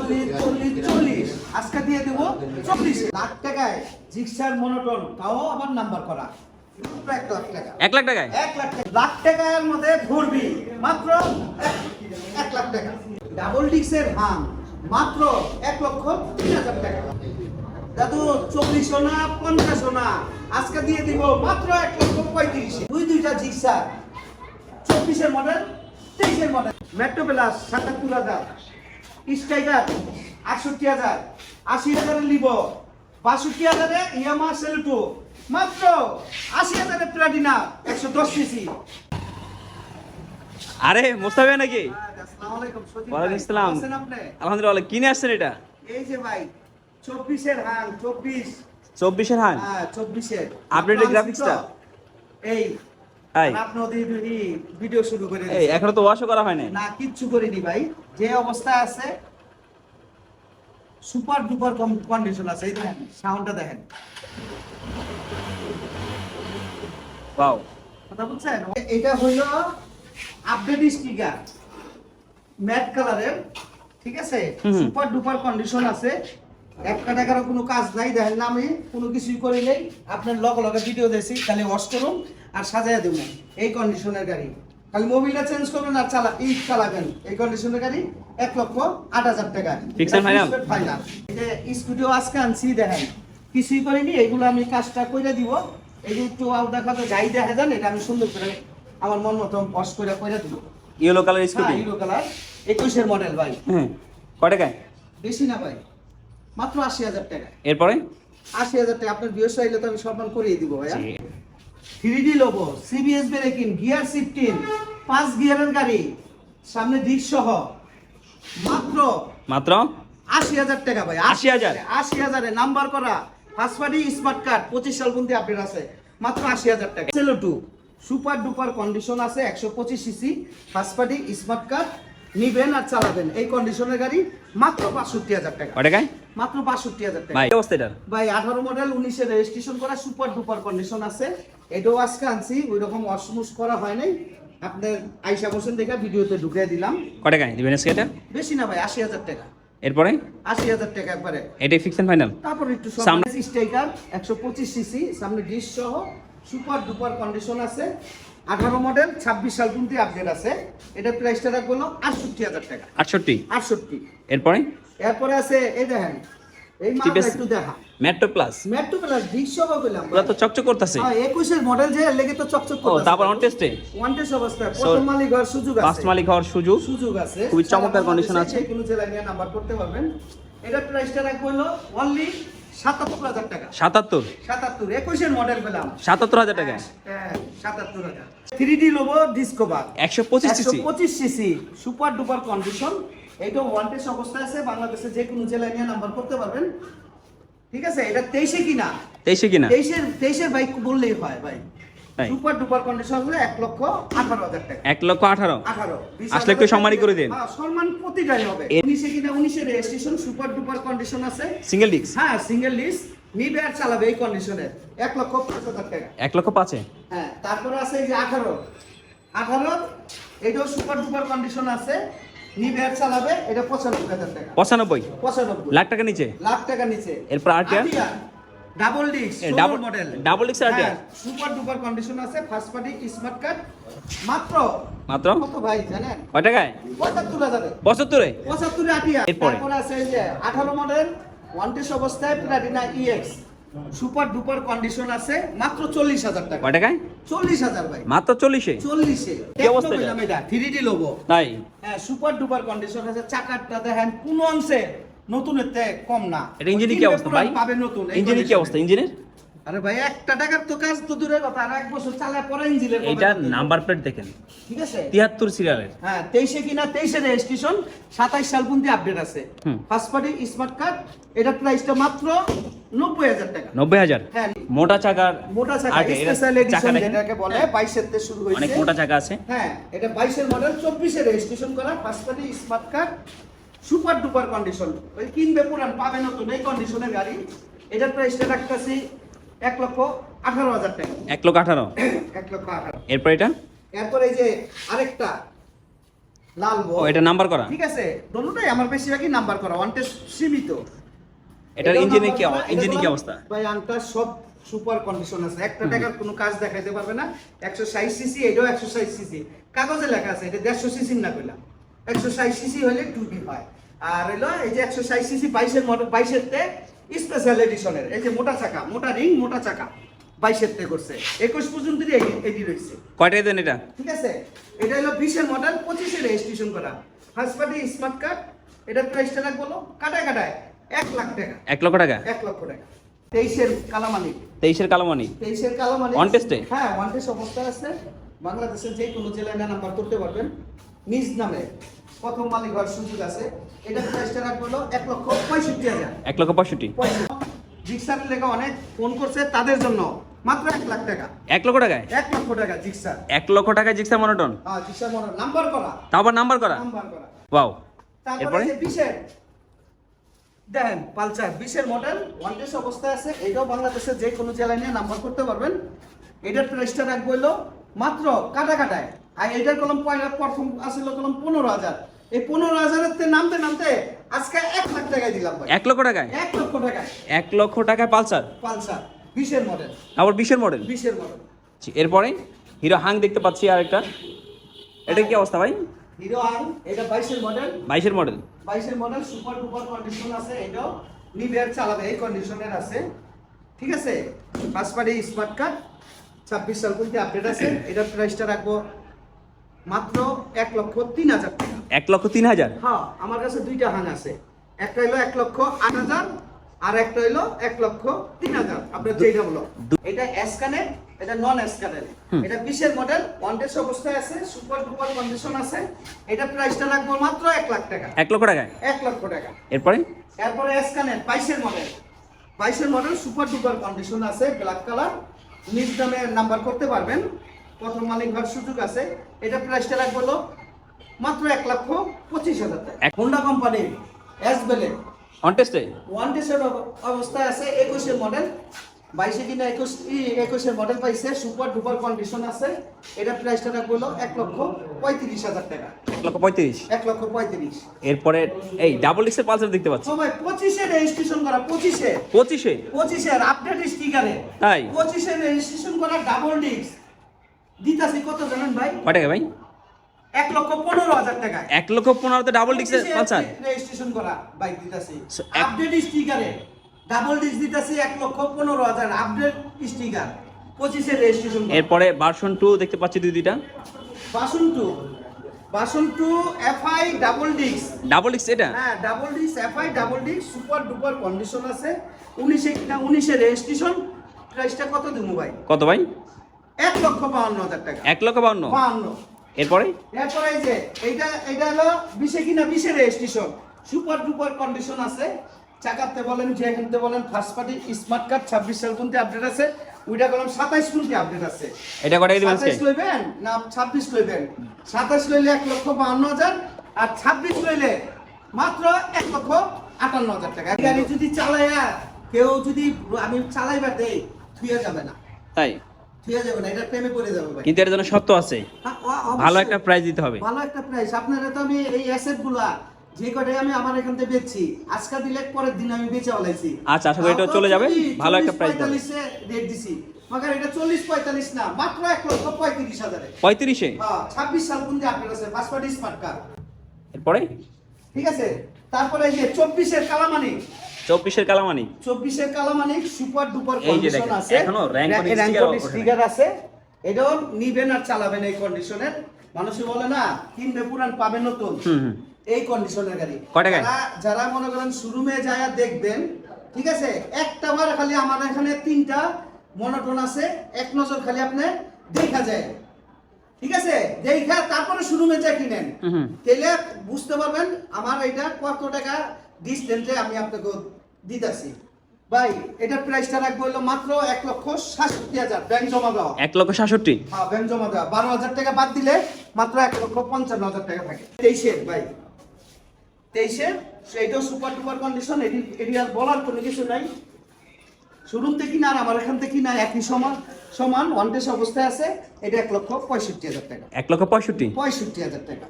চল্লিশ চল্লিশ চল্লিশ। আজকে দিয়ে দেবো চল্লিশ। লাখ টাকায় জিক্সার মনোটন তাও আবার নাম্বার করা। এক লাখ টাকা। এক লাখ টাকায়? এক লাখ টাকা। লাখ টাকার মধ্যে ঘুরবি। মাত্র এক- এক লাখ টাকা। ডাবল ডিক্সের হাম মাত্র এক লক্ষ তিন হাজার টাকা। দাদু চল্লিশশো না পঞ্চাশশো না। আজকে দিয়ে দিব মাত্র এক লক্ষ পঁয়ত্রিশ। দুই দুইটা জিক্সার। চব্বিশের মডেল তেইশের মডেল মেট্রো প্লাস সাতাত্তর হাজার। স্ট্রাইকার আটষট্টি হাজার। আশি হাজারের লিব। বাষট্টি হাজারে ইয়ামা সেলটু। মাত্র আশি হাজারের প্লাটিনা একশো দশ সিসি। আরে মোস্তাফিয়া নাকি? ওয়ালাইকুম আসসালাম? আলহামদুলিল্লাহ কিনে আসছেন এটা? এই যে ভাই চব্বিশের হাং চব্বিশ। চব্বিশের হান হ্যাঁ চব্বিশের। Updated graphics টা? এই ভিডিও শুরু করে এই এখনও তো ওয়াশও করা না কিচ্ছু করিনি ভাই। যে অবস্থা আছে সুপার ডুপার কন্ডিশন আছে। এই দেখেন সাউন্ডটা দেখেন। ওয়াও কথা বুঝছেন? এটা হইল আপডেট স্টিকার ম্যাট কালারের ঠিক আছে। সুপার ডুপার কন্ডিশন আছে। একটা টাকারও কোনো কাজ নাই দেখেন না আমি কোনো কিছুই করি নাই। আপনার লগে লগে ভিডিও দিয়েছি খালি ওয়াশ করুন আর সাজাইয়া দেবো এই কন্ডিশনের গাড়ি। খালি মোবিলটা চেঞ্জ করবেন আর চালা ই চালাবেন। এই কন্ডিশনের গাড়ি এক লক্ষ আট হাজার টাকা? ফাইনাল এই স্টুডিও আজকে আনছি দেখেন কিছুই করিনি এগুলো আমি কাজটা কইরা দিব। এই যে একটু দেখা তো যাই দেখা যান এটা আমি সুন্দর করে আমার মন মতো ওয়াশ করে কইরা দিব। Yellow colour scooty Hero colour একুশের মডেল ভাই। হ্যাঁ কয় টাকায়? বেশি না ভাই। মাত্র আশি হাজার টাকা। এরপরে? আশি হাজার টাকা আপনার বিয়ে চাইলে তো আমি সম্মান করিয়ে দিব ভাইয়া। থ্রি ডি লোবো সিবিএস ব্রেকিং গিয়ার শিফটিং পাঁচ গিয়ারের গাড়ি সামনে ডিস্ক সহ মাত্র মাত্র? আশি হাজার টাকা ভাই 80,000? আশি হাজারে নাম্বার করা ফার্স্ট পার্টি স্মার্ট কার্ড পঁচিশ সাল পর্যন্ত আপডেট আছে। মাত্র আশি হাজার টাকা। সেলো টু সুপার ডুপার কন্ডিশন আছে একশো পঁচিশ CC first party smart card নিবেন আর চালাবেন। এই কন্ডিশনের গাড়ি মাত্র বাষট্টি হাজার টাকা। টাকায় মাত্র বাষট্টি হাজার টাকা। ভাই অবস্থা এটার? ভাই আঠারো মডেল উনিশে রেজিস্ট্রেশন করা সুপার ডুপার কন্ডিশন আছে। এটাও আজকে আনছি ওই রকম অসমুস করা হয় নাই। আপনার আইসা বসেন দেখে ভিডিওতে ঢুকিয়ে দিলাম। কয় টাকায় দিবেন আজকে এটা? বেশি না ভাই আশি হাজার টাকা। এরপরে? আশি হাজার টাকা একবারে। এটাই ফিক্স এন্ড ফাইনাল তারপর একটু সামনে- সামনে? স্ট্রাইকার একশো পঁচিশ সিসি সামনে ডিশ সহ সুপার ডুপার কন্ডিশন আছে। আঠারো মডেল ছাব্বিশ সাল পর্যন্ত আপডেট আছে? এটা প্রাইসটা রাখব হলো আটষট্টি হাজার টাকা। আটষট্টি? আটষট্টি। এরপরে? এরপরে আছে এই দেখেন এই মালটা একটু দেখা। Metro plus metro plus disc সহ পেলাম তো চকচক করতেছে। হ্যাঁ, একুশের মডেল যে লেগে তো চকচক করতেছে। তারপর অন টেস্টে ওয়ান টেস্ট অবস্থায় প্রথম মালিক হওয়ার সুযোগ আছে। ফার্স্ট মালিক হওয়ার সুযোগ। সুযোগ আছে। খুবই চমৎকার সারা আছে। কোনো জেলায় নিয়ে নাম্বার করতে পারবেন। এটা প্রাইসটা রাখব হলো অনলি সাতাত্তর হাজার টাকা। সাতাত্তর? সাতাত্তর একুশের মডেল পেলাম সাতাত্তর হাজার টাকা হ্যাঁ, সাতাত্তর হাজার। থ্রি ডি লোবো ডিসকোভার একশো পঁচিশ পঁচিশ সিসি সুপার ডুপার কন্ডিশন এইটা ওয়ান টেস্ট অবস্থায় আছে বাংলাদেশে যে কোনো জেলায় নিয়ে নাম্বার করতে পারবেন। ঠিক আছে? এটা তেইশে কিনা? তেইশে কিনা? তেইশের তেইশের বাইক বললেই হয় ভাই। সুপার ডুপার কন্ডিশন হলে এক লক্ষ আঠারো হাজার টাকা। এক লক্ষ আঠারো? আঠারো। আসলে একটু সম্মানই করে দিন। হ্যাঁ, সম্মান প্রতিটাই হবে। উনিশে কিনা উনিশের রেজিস্ট্রেশন সুপার ডুপার কন্ডিশন আছে। সিঙ্গেল ডিস্ক হ্যাঁ সিঙ্গেল লিস্ট নিবে আর চালাবে এই কন্ডিশনের এক লক্ষ পাঁচ হাজার টাকা। এক লক্ষ পাঁচে? হ্যাঁ তারপরে আছে এই যে আঠারো। আঠারো এটাও সুপার ডুপার কন্ডিশন আছে। নিবে আর চালাবে এটা পঁচানব্বই হাজার টাকা। পঁচানব্বই? পঁচানব্বই। লাখ টাকা নিচে? লাখ টাকা নিচে। এরপর RTR? Double disc double model double disc RTR? Super duper condition আছে ফার্স্ট পার্টি স্মার্ট কার্ড মাত্র? মাত্র? কত ভাই জানেন? কয় টাকায়? পঁচাত্তর হাজারে। পঁচাত্তরে? পঁচাত্তরে আটিয়া। এরপরে? আছে এই যে আঠারো মডেল ওয়ান অবস্থায় Platina EX super duper condition আছে মাত্র চল্লিশ হাজার টাকা। কয় টাকায়? চল্লিশ হাজার ভাই। মাত্র চল্লিশে? চল্লিশে। কি অবস্থা এটা? এটা থ্রি ডি লোবো তাই? হ্যাঁ সুপার ডুপার কন্ডিশন আছে চাকারটা দেখেন কোন অংশে নতুনের কম না। এটা ইঞ্জিনের কি অবস্থা ভাই? পাবে নতুন ইঞ্জিনের কি অবস্থা ইঞ্জিনের আরে ভাই একটা টাকার তো কাজ তো দূরের কথা আর এক বছর চালায় পরে ইঞ্জিনের এইটা নাম্বার প্লেট দেখেন। ঠিক আছে? তিয়াত্তর সিরিয়ালের। হ্যাঁ তেইশে কিনা তেইশে রেজিস্ট্রেশন সাতাইশ সাল পর্যন্ত আপডেট আছে। ফার্স্ট পার্টি স্মার্ট কার্ড এটার প্রাইসটা মাত্র নব্বই হাজার টাকা। নব্বই হাজার? হ্যাঁ মোটা চাকার মোটা চাকা স্পেশাল এডিশন যেটাকে বলে বাইশের থেকে শুরু অনেক মোটা চাকা আছে। হ্যাঁ এটা বাইশের মডেল চব্বিশে রেজিস্ট্রেশন করা first party smart card super duper condition ওই কিনবে পুরান পাবে নতুন এই কন্ডিশনের গাড়ি। এটার প্রাইসটা রাখতেছি এক লক্ষ আঠারো হাজার টাকা। এক লক্ষ আঠারো? এক লক্ষ আঠারো। এরপর এটা? এরপর এই যে আরেকটা লাল বল। এটা নাম্বার করা? ঠিক আছে দোনোটাই আমার বেশিরভাগই নাম্বার করা ওয়ান টেস্ট সীমিত। এটার এটাও কি করা, কি অবস্থা? ভাই আনটা সব সুপার কন্ডিশন আছে। একটা টাকার কোনো কাজ দেখাইতে পারবে না। একশো ষাট সিসি এটাও একশো ষাট সিসি কাগজে লেখা আছে এটা দেড়শো সিসি না কইলাম। একশো ষাট সিসি হলে টুবি হয়। আর হলো এই যে একশো ষাট সিসি বাইশের মডেল বাইশের তে স্পেশাল এডিশনের এই যে মোটা চাকা মোটা রিং মোটা চাকা বাইশের তে করছে। একুশ পর্যন্ত এডি রয়েছে। দেন এটা? ঠিক আছে? এটা হলো বিশের মডেল পঁচিশে রেজিস্ট্রেশন করা। ফার্স্ট পার্টি স্মার্ট কার্ড এটার প্রাইসটা রাখব হলো কাটায় কাটায় এক লাখ টাকা। এক লক্ষ টাকা? এক লক্ষ টাকা। তেইশের কালামানি তেইশের কালামানি তেইশের কালামানি হ্যাঁ ওয়ান টেস্ট অবস্থা আছে। বাংলাদেশের যে কোনো জেলায় না নাম্বার করতে পারবেন। নিজ নামে প্রথম মালিক হওয়ার সুযোগ আছে। এটা প্রাইসটা রাখব হলো এক লক্ষ পঁয়ষট্টি হাজার। এক লক্ষ পঁয়ষট্টি। জিক্সার লেখা অনেক ফোন করছে তাদের জন্য। মাত্র এক লাখ টাকা। এক লক্ষ টাকায়? এক লক্ষ টাকা জিক্সার। এক লক্ষ মনোটন? হ্যাঁ জিক্সার নাম্বার করা। নাম্বার করা? নাম্বার করা। ওয়াও। তারপরে যে বিশের। দেখেন পালসার। বিশের মডেল ওয়ান অবস্থায় আছে। এটাও বাংলাদেশের যে কোনো জেলায় নিয়ে নাম্বার করতে পারবেন। এটার প্রাইসটা রাখব হলো মাত্র কাটা কাটায় আর এটার কলম পয়লা প্রথম আসছিল কলম পনেরো হাজার। এই পনেরো হাজারের নামতে নামতে আজকে এক লাখ টাকায় দিলাম ভাই। এক লক্ষ টাকায়? এক লক্ষ টাকায়। এক লক্ষ টাকায় পালসার? পালসার বিশের মডেল আবার বিশের মডেল বিশের মডেল এরপরে হিরো হাং দেখতে পাচ্ছি আর একটা এটা কি অবস্থা ভাই? হিরো হাং এটা বাইশের মডেল বাইশের মডেল বাইশের মডেল সুপার ডুপার কন্ডিশন আছে এটাও নিভিয়ার চালাবে এই কন্ডিশনের আছে। ঠিক আছে? ফার্স্ট পার্টি স্মার্ট কার্ড ছাব্বিশ সাল পর্যন্ত আপডেট আছে এটার প্রাইসটা রাখব মাত্র এক লক্ষ তিন হাজার টাকা। এক লক্ষ তিন হাজার? হ্যাঁ আমার কাছে দুইটা হান আছে। একটা হইল এক লক্ষ আট হাজার আর একটা হইল এক লক্ষ তিন হাজার। আপনার যেটা বলো। এটা স্ক্যানের এটা নন স্ক্যানের এটা বিশের মডেল ওয়ান অবস্থায় আছে সুপার ডুপার কন্ডিশন আছে। এটা প্রাইসটা রাখব মাত্র এক লাখ টাকা। এক লক্ষ টাকায়? এক লক্ষ টাকা। এরপরে? এরপরে স্ক্যানের বাইশের মডেল বাইশের মডেল সুপার ডুপার কন্ডিশন আছে ব্ল্যাক কালার নিজ দামে নাম্বার করতে পারবেন। প্রথম মালিক সুযোগ আছে। এটা প্রাইসটা রাখব হলো মাত্র এক লক্ষ পঁচিশ হাজার টাকা। হোন্ডা কোম্পানির এস বেলে টেস্টে ওয়ান টেস্টের অবস্থায় আছে একুশের মডেল বাইশে কিনা একুশ একুশের মডেল পাইছে। সুপার ডুপার কন্ডিশন আছে। এটা প্রাইসটা রাখব হলো এক লক্ষ পঁয়ত্রিশ হাজার টাকা। এক লক্ষ পঁয়ত্রিশ? এক লক্ষ পঁয়ত্রিশ। এরপরে এই ডাবল ডিক্সের পালসার দেখতে পাচ্ছি। সবাই পঁচিশে রেজিস্ট্রেশন করা পঁচিশে। পঁচিশে? পঁচিশের আপডেট স্টিকারে তাই? পঁচিশে রেজিস্ট্রেশন করা ডাবল দিতাছি কত জানেন ভাই? কয় টাকা ভাই? এক লক্ষ পনেরো হাজার টাকা। এক লক্ষ পনেরোতে ডাবল পালসার রেজিস্ট্রেশন করা বাইক দিতাছি। আপডেট স্টিকারে ডাবল ডিস্ক দিতাছি এক লক্ষ পনেরো হাজার। আপডেট স্টিকার পঁচিশে রেজিস্ট্রেশন এরপরে ভার্সন টু দেখতে পাচ্ছি দুই দুইটা। Version two version two FI double disc double ডিক্স এটা? হ্যাঁ double disc FI double disc super duper condition আছে। উনিশে উনিশে রেজিস্ট্রেশন প্রাইসটা কত দেবো ভাই? কত ভাই? এক লক্ষ বাউন্ন হাজার টাকা। এক লক্ষ বাউন্ন? বাউন্ন। এরপরে? এরপরে যে এইটা এটা হলো বিশে কিনা বিশে রেজিস্ট্রেশন সুপার ডুপার কন্ডিশন আছে। চাকাতে বলেন যে বলেন ফার্স্ট পার্টি স্মার্ট কার্ড ছাব্বিশ সাল পর্যন্ত আপডেট আছে। ওইটা করলাম সাতাইশ পর্যন্ত আপডেট আছে। এটা কটা দিবেন সাতাইশ লইবেন না ছাব্বিশ লইবেন? সাতাইশ লইলে এক লক্ষ বাউন্ন হাজার আর ছাব্বিশ লইলে মাত্র এক লক্ষ আটান্ন হাজার টাকা। গাড়ি যদি চালাইয়া কেউ যদি আমি চালাইবার দেই থুয়ে যাবে না। তাই? থুয়ে যাবে না এটা প্রেমে পড়ে যাবে ভাই। কিন্তু এর জন্য সত্য আছে। হ্যাঁ। ভালো একটা প্রাইস দিতে হবে। ভালো একটা প্রাইস আপনারা তো আমি এই অ্যাসেটগুলা যে কটাই আমি আমার এখান থেকে বেচছি আজকে দিলে পরের দিন আমি বেচে ওলাইছি আচ্ছা, আশা করি এটা চলে যাবে। ভালো একটা পাবে। পঁয়তাল্লিশে রেট দিছি। মাগার এটা চল্লিশ পঁয়তাল্লিশ না মাত্র এক লক্ষ পঁয়ত্রিশ হাজারে। পঁয়ত্রিশে? হ্যাঁ ছাব্বিশ সাল পর্যন্ত আপনার আছে? পাসপোর্ট স্মার্ট কার্ড এরপরে? ঠিক আছে? তারপরে এই যে চব্বিশের কালামানি। চব্বিশের কালামানি? চব্বিশের কালামানি সুপার ডুপার কন্ডিশন আছে। এখনও র্যাঙ্ক- আছে। এটাও নিবেন আর চালাবেন এই কন্ডিশনের মানুষে বলে না কিনবে পুরান পাবে নতুন। এই কন্ডিশনের গাড়ি। যারা যারা মনে করেন শোরুমে যায় দেখবেন ঠিক আছে? একটা বার খালি আমার এখানে তিনটা মনোটন আছে এক নজর খালি আপনি দেখা যায়। ঠিক আছে? দেখা তারপরে শোরুমে যায় কিনেন। তাহলে বুঝতে পারবেন আমার এটা কত টাকা ডিস্টেন্সে আমি আপনাকে দিতেছি। ভাই এটার প্রাইসটা রাখব হলো মাত্র এক লক্ষ সাতষট্টি হাজার ব্যাংক জমা দেওয়া। এক লক্ষ সাতষট্টি? হ্যাঁ ব্যাংক জমা দেওয়া। বারো হাজার টাকা বাদ দিলে মাত্র এক লক্ষ পঞ্চান্ন হাজার টাকা থাকে। তেইশের ভাই। তেইশের সেইটাও সুপার ডুপার কন্ডিশন এটি এটি আর বলার কোনো কিছু নাই। শুরুতে থেকে কিনা আর আমার এখান থেকে কিনা একই সমান সমান ওয়ান অবস্থায় আছে। এটা এক লক্ষ পঁয়ষট্টি হাজার টাকা। এক লক্ষ পঁয়ষট্টি? পঁয়ষট্টি হাজার টাকা।